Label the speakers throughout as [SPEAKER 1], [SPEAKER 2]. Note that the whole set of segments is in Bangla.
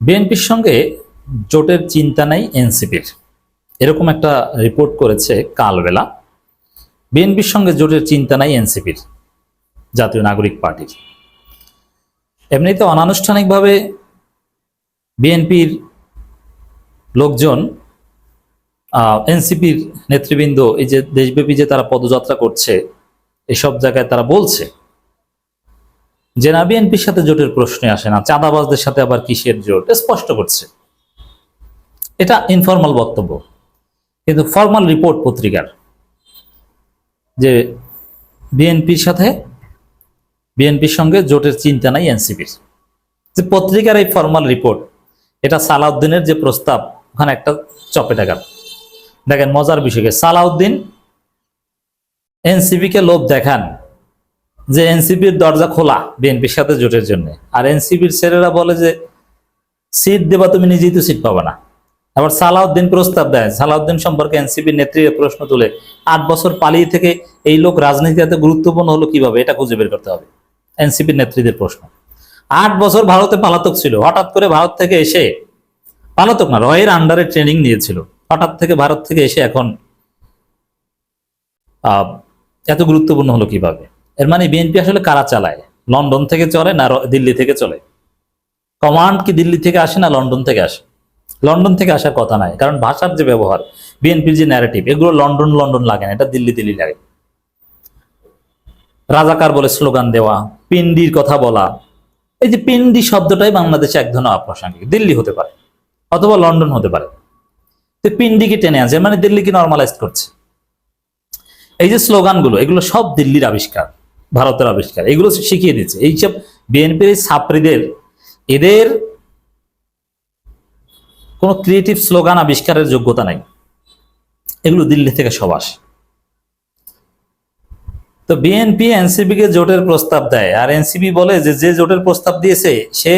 [SPEAKER 1] বিএনপির সঙ্গে জোটের চিন্তা নাই এনসিপির। এরকম একটা রিপোর্ট করেছে কালবেলা। বিএনপির সঙ্গে জোটের চিন্তা নাই এনসিপির, জাতীয় নাগরিক পার্টির। এমনিতে অনানুষ্ঠানিকভাবে বিএনপির লোকজন এনসিপির নেতৃবৃন্দ, এই যে দেশব্যাপী যে তারা পদযাত্রা করছে, এসব জায়গায় তারা বলছে যে না, বিএনপির সাথে জোটের প্রশ্নে আসে না, চাঁদাবাজদের সাথে আবার কিসের জোট? স্পষ্ট করছে। এটা ইনফর্মাল বক্তব্য। কিন্তু ফর্মাল রিপোর্ট পত্রিকার যে বিএনপির সাথে, বিএনপির সঙ্গে জোটের চিন্তা নাই এনসিপির। যে পত্রিকার এই ফর্মাল রিপোর্ট এটা সালাউদ্দিনের যে প্রস্তাব, ওখানে একটা চপে টাকার দেখেন মজার বিষয়কে সালাউদ্দিন এনসিপিকে লোভ দেখান। যে এনসিপির দরজা খোলা বিএনপির সাথে জোটের জন্য। আর এনসিপির ছেলেরা বলে যে, সিট দেবা তুমি নিজেই তো সিট পাবে না। আবার সালাউদ্দিন প্রস্তাব দেয়। সালাউদ্দিন সম্পর্কে এনসিপির নেত্রীর প্রশ্ন তুলে, আট বছর পালিয়ে থেকে এই লোক রাজনীতিতে এত গুরুত্বপূর্ণ হলো কীভাবে? এটা খুঁজে বের করতে হবে। এনসিপির নেত্রীদের প্রশ্ন, আট বছর ভারতে পালাতক ছিল। হঠাৎ করে ভারত থেকে এসে পালাতক না, রয়ের আন্ডারে ট্রেনিং নিয়েছিল। হঠাৎ থেকে ভারত থেকে এসে এখন এত গুরুত্বপূর্ণ হলো কীভাবে? এর মানে বিএনপি আসলে কারা চালায়? লন্ডন থেকে চলে না দিল্লি থেকে চলে? কমান্ড কি দিল্লি থেকে আসে না লন্ডন থেকে আসে? লন্ডন থেকে আসার কথা নাই, কারণ ভাষার যে ব্যবহার, বিএনপির যে ন্যারেটিভ এগুলো লন্ডন লন্ডন লাগে না, এটা দিল্লি দিল্লি লাগে। রাজাকার বলে স্লোগান দেওয়া পিন্ডির কথা বলা, এই যে পিন্ডি শব্দটাই বাংলাদেশে এক ধরনের অপ্রাসঙ্গিক। দিল্লি হতে পারে, অথবা লন্ডন হতে পারে। তো পিন্ডিকে টেনে আছে মানে দিল্লিকে নর্মালাইজ করছে? এই যে স্লোগানগুলো, এগুলো সব দিল্লির আবিষ্কার। ভারতের আবিষ্কার। এগুলো শিখিয়ে দিচ্ছে এইসব বিএনপির ছাত্রীদের, এদের কোনো ক্রিয়েটিভ স্লোগান আবিষ্কারের যোগ্যতা নাই। এগুলো দিল্লি থেকে সব আসে। তো বিএনপি এনসিপি কে জোটের প্রস্তাব দেয়। আর এনসিপি বলে যে যে জোটের প্রস্তাব দিয়েছে, সে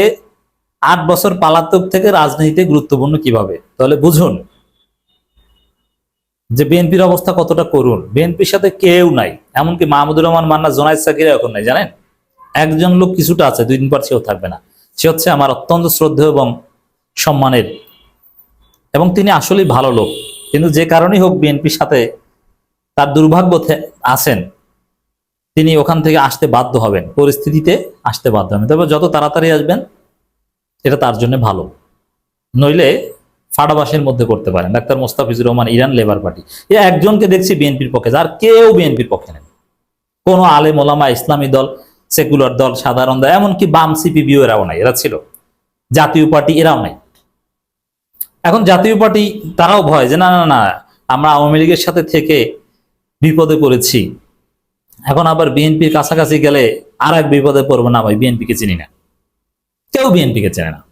[SPEAKER 1] আট বছর পালাতক থেকে রাজনীতিতে গুরুত্বপূর্ণ কীভাবে? তাহলে বুঝুন যে বিএনপির অবস্থা কতটা করুন বিএনপির সাথে কেউ নাই। এমনকি মাহমুদুর রহমান, মান্না, জোনায়দ সাকিরা এখন নাই, জানেন? একজন লোক কিছুটা আছে, দুই দিন পর সেও থাকবে না। সে হচ্ছে আমার অত্যন্ত শ্রদ্ধেয় এবং সম্মানের। এবং তিনি আসলেই ভালো লোক। কিন্তু যে কারণেই হোক বিএনপির সাথে তার দুর্ভাগ্য আছেন, তিনি ওখান থেকে আসতে বাধ্য হবেন। পরিস্থিতিতে আসতে বাধ্য হবেন। তবে যত তাড়াতাড়ি আসবেন এটা তার জন্য ভালো। নইলে ফাড়াবাসের মধ্যে করতে পারেন। Doctor Mostafizur Rahman, Iran Labour Party. এ একজনকে দেখছি বিএনপির পক্ষে আর কেউ বিএনপির পক্ষে নেই। কোনো আলেম ওলামা, ইসলামী দল, সেকুলার দল, সাধারণ দল, এমনকি বাম সিপিবিও এরাও নাই, এরা ছিল। জাতীয় পার্টি এরাও নাই। এখন জাতীয় পার্টি, তারাও ভয় যে না না না, আমরা আওয়ামী লীগের সাথে থেকে বিপদে পড়েছি। এখন আবার বিএনপির কাছাকাছি গেলে আর এক বিপদে পড়ব না ভাই, বিএনপিকে চিনি না। কেউ বিএনপিকে চেনে না।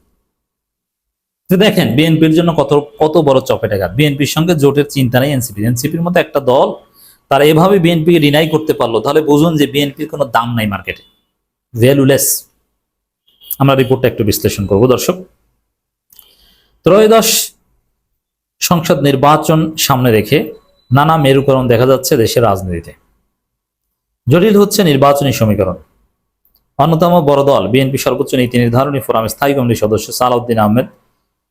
[SPEAKER 1] তো দেখেন, বিএনপির জন্য কত কত বড় চপেটাঘাত বিএনপির সঙ্গে জোটের চিন্তা নেই এনসিপি। এনসিপির মতো একটা দল তারা এভাবে বিএনপিকে ডিনাই করতে পারল, তাহলে বুঝুন যে বিএনপির কোনো দাম নাই মার্কেটে ভ্যালুলেস আমরা রিপোর্টটা একটু বিশ্লেষণ করব, দর্শক। ত্রয়োদশ সংসদ নির্বাচন সামনে রেখে নানা মেরুকরণ দেখা যাচ্ছে দেশের রাজনীতিতে। জটিল হচ্ছে নির্বাচনী সমীকরণ। অন্যতম বড় দল, বিএনপি সর্বোচ্চ নীতি নির্ধারণী ফোরামের স্থায়ী কমিটির সদস্য সালাউদ্দিন আহমেদ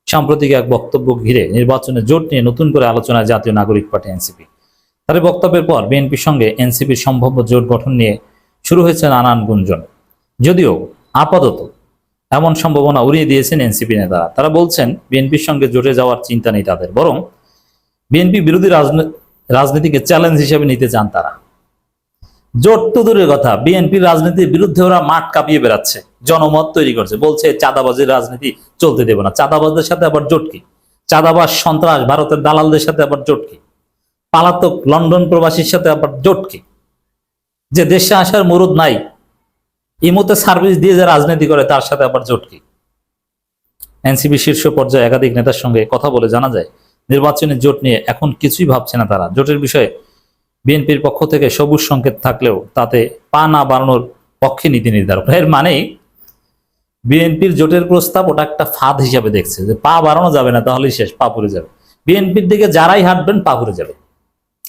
[SPEAKER 1] সাম্প্রতিক এক বক্তব্য ঘিরে নির্বাচনের জোট নিয়ে নতুন করে আলোচনায় জাতীয় নাগরিক পার্টি এনসিপি। এই বক্তব্যের পর বিএনপির সঙ্গে এনসিপির সম্ভাব্য জোট গঠন নিয়ে শুরু হয়েছে নানান গুঞ্জন। যদিও আপাতত এমন সম্ভাবনা উড়িয়ে দিয়েছেন এনসিপি নেতারা। তারা বলছেন, বিএনপির সঙ্গে জোটে যাওয়ার চিন্তা নেই তাদের, বরং বিএনপি বিরোধী রাজনী- রাজনীতিকে চ্যালেঞ্জ হিসেবে নিতে চান তারা। জোট তো দূরের কথা। বিএনপির রাজনীতির বিরুদ্ধে ওরা মাঠ কাঁপিয়ে বেড়াচ্ছে। জনমত তৈরি করছে। বলছে, চাঁদাবাজির রাজনীতি চলতে দেব না। চাঁদাবাজদের সাথে আবার জোট কি? চাঁদাবাজ সন্ত্রাস ভারতের দালালদের সাথে আবার জোট কি? পালাতক লন্ডন প্রবাসীর সাথে আবার জোট কি? যে দেশে আসার মুরুদ নাই ইমোতে সার্ভিস দিয়ে যে রাজনীতি করে, তার সাথে আবার জোট কি? এনসিপি শীর্ষ পর্যায়ে একাধিক নেতার সঙ্গে কথা বলে জানা যায়, নির্বাচনী জোট নিয়ে এখন কিছুই ভাবছে না তারা। জোটের বিষয়ে বিএনপির পক্ষ থেকে সবুজ সংকেত থাকলেও তাতে পা না বাড়ানোর পক্ষে নীতি নির্ধারক। এর মানে বিএনপির জোটের প্রস্তাব ওটা একটা ফাঁদ হিসাবে দেখছে যে পা বাড়ানো যাবে না, তাহলেই শেষ, পা পড়ে যাবে। বিএনপির দিকে যারাই হাঁটবেন, পা পড়ে যাবে।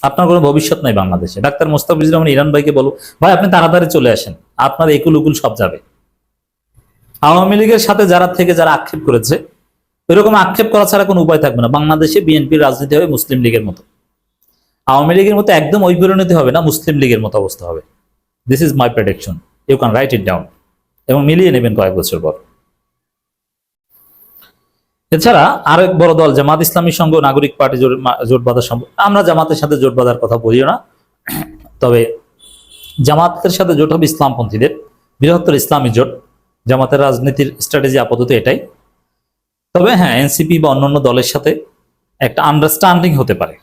[SPEAKER 1] আপনার কোনো ভবিষ্যৎ নাই বাংলাদেশে। ডাক্তার মোস্তাফিজুর রহমান ইরান ভাইকে বলো, ভাই, আপনি তাড়াতাড়ি চলে আসেন, আপনার একুল উকুল সব যাবে। আওয়ামী লীগের সাথে যারা থেকে যারা আক্ষেপ করেছে, ওইরকম আক্ষেপ করা ছাড়া কোনো উপায় থাকবে না। বাংলাদেশে বিএনপির রাজনীতি হবে মুসলিম লীগের মতো। আওয়ামী লীগের মতো একদম ওই পরিণতি হবে না, মুসলিম লীগের মতো অবস্থা হবে। This is my prediction you can write it down এবং মিলিয়ে নেবেন কয়েক বছর পর। এছাড়া আরেক বড় দল, জামাত ইসলামী সঙ্গে নাগরিক পার্টি জোট বাঁধার আমরা জামাতের সাথে জোট বাঁধার কথা বলিও না। তবে জামাতের সাথে জোট হবে ইসলামপন্থীদের। বৃহত্তর ইসলামী জোট। জামাতের রাজনীতির স্ট্র্যাটেজি আপাতত এটাই। তবে হ্যাঁ এনসিপি বা অন্যান্য দলের সাথে একটা আন্ডারস্ট্যান্ডিং হতে পারে।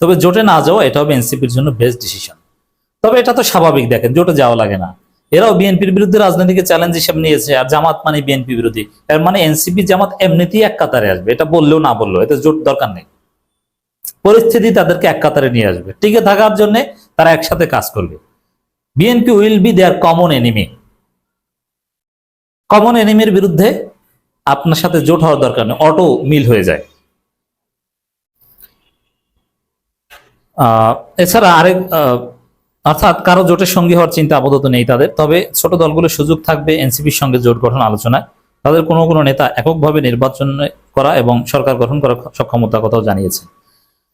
[SPEAKER 1] তবে জোটে না যাওয়া, এটা হবে জন্য বেস্ট ডিসিশন তবে এটা তো স্বাভাবিক, দেখেন, জোটে যাওয়া লাগে না। এরাও বিএনপির বিরুদ্ধে রাজনীতিকে চ্যালেঞ্জ হিসেবে নিয়েছে, আর জামাত মানে বিএনপি বিরোধী। এর মানে এনসিপি, জামাত এমনিতেই এক কাতারে আসবে। এটা বললেও না বললেও, এতে জোট দরকার নেই। পরিস্থিতি তাদেরকে এক কাতারে নিয়ে আসবে। টিকে থাকার জন্য তারা একসাথে কাজ করবে। BNP will be their common enemy common এনিমির বিরুদ্ধে আপনার সাথে জোট হওয়ার দরকার নেই। অটো মিল হয়ে যায়। এছাড়া আরেক অর্থাৎ কারও জোটের সঙ্গী হওয়ার চিন্তা আপাতত নেই তাদের। তবে ছোট দলগুলোর সুযোগ থাকবে এনসিপির সঙ্গে জোট গঠন আলোচনায়। তাদের কোনো কোনো নেতা এককভাবে নির্বাচন করা এবং সরকার গঠন করার সক্ষমতার কথাও জানিয়েছে।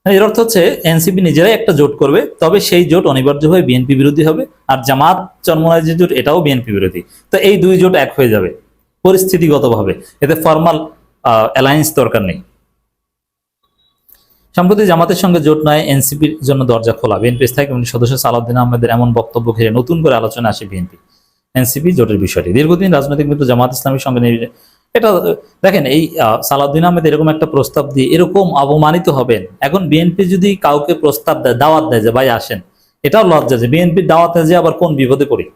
[SPEAKER 1] এর অর্থ হচ্ছে এনসিপি নিজেরাই একটা জোট করবে, তবে সেই জোট অনিবার্যভাবে বিএনপি বিরোধী হবে আর জামাত চন্মনায় যে জোট এটাও বিএনপি বিরোধী। তো এই দুই জোট এক হয়ে যাবে, পরিস্থিতিগতভাবে। এতে ফর্মাল অ্যালায়েন্স দরকার নেই। সম্প্রতি জামাতের সঙ্গে জোট নয়, এনসিপির জন্য দরজা খোলা। বিএনপি স্থায়ী কমিটির সদস্য সালাউদ্দিন আহমেদের এমন বক্তব্য ঘিরে নতুন করে আলোচনা আসে বিএনপি। এনসিপি জোটের বিষয়টি। দীর্ঘদিন রাজনৈতিক মিত্র জামাত ইসলামের সঙ্গে এটা, দেখেন, এই সালাউদ্দিন আহমেদ এরকম একটা প্রস্তাব দিয়ে এরকম অপমানিত হবেন। এখন বিএনপি যদি কাউকে প্রস্তাব দেয়, দাওয়াত দেয় যে, ভাই, আসেন। এটাও লজ্জা যে বিএনপির দাওয়াতে যে, আবার কোন বিপদে পড়ি?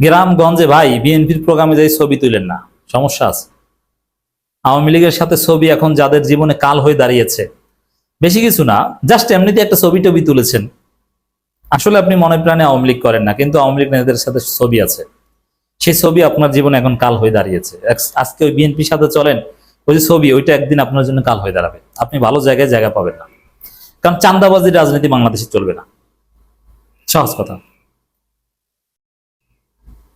[SPEAKER 1] গ্রামগঞ্জে, ভাই, বিএনপির প্রোগ্রামে যাই ছবি তুলেন না। সমস্যা আছে। আওয়ামী লীগের সাথে ছবি এখন যাদের জীবনে কাল হয়ে দাঁড়িয়েছে। বেশি কিছু না জাস্ট এমনিতে একটা ছবি টবি তুলেছেন। আসলে আপনি মনে প্রাণে আওয়ামী লীগ করেন না, কিন্তু আওয়ামী লীগ নেতাদের সাথে ছবি আছে। সেই ছবি আপনার জীবনে এখন কাল হয়ে দাঁড়িয়েছে। আজকে ওই বিএনপির সাথে চলেন, ওই যে ছবি, ওইটা একদিন আপনার জন্য কাল হয়ে দাঁড়াবে। আপনি ভালো জায়গায় জায়গা পাবেন না। কারণ চান্দাবাজির রাজনীতি বাংলাদেশে চলবে না। সহজ কথা।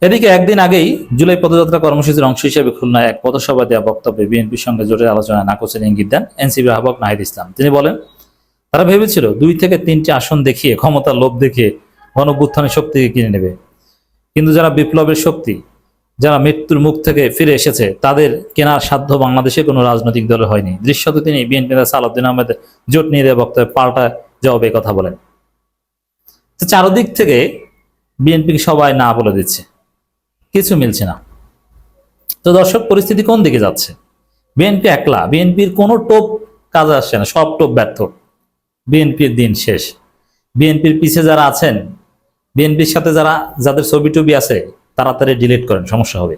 [SPEAKER 1] এদিকে একদিন আগেই জুলাই পদযাত্রা কর্মসূচির অংশ হিসেবে খুলনায় এক পথসভা দেওয়া বক্তব্যে বিএনপির সঙ্গে জোটের আলোচনায় নাকচের ইঙ্গিত দেন এনসিপি আহ্বায়ক নাহিদ ইসলাম। তিনি বলেন, তারা ভেবেছিল দুই থেকে তিনটি আসন দেখিয়ে, ক্ষমতার লোভ দেখিয়ে গণভ্যুত্থানের শক্তিকে কিনে নেবে। কিন্তু যারা বিপ্লবের শক্তি, যারা মৃত্যুর মুখ থেকে ফিরে এসেছে, তাদের কেনার সাধ্য বাংলাদেশে কোনো রাজনৈতিক দলের হয়নি। দৃশ্যত তিনি বিএনপি নেতা সালাউদ্দিন আহমেদের জোট নিয়ে দেওয়া বক্তব্যে পাল্টা জবাবে কথা বলেন। চারদিক থেকে বিএনপিকে সবাই না বলে দিচ্ছে। কিছু মিলছে না। তো দর্শক, পরিস্থিতি কোন দিকে যাচ্ছে? বিএনপি একলা, বিএনপির কোনো টোপ কাজে আসছে না, সব টোপ ব্যর্থ। বিএনপির দিন শেষ। বিএনপির পিছে যারা আছেন, বিএনপির সাথে যারা, যাদের ছবি টবি আছে, তাড়াতাড়ি ডিলিট করেন, সমস্যা হবে।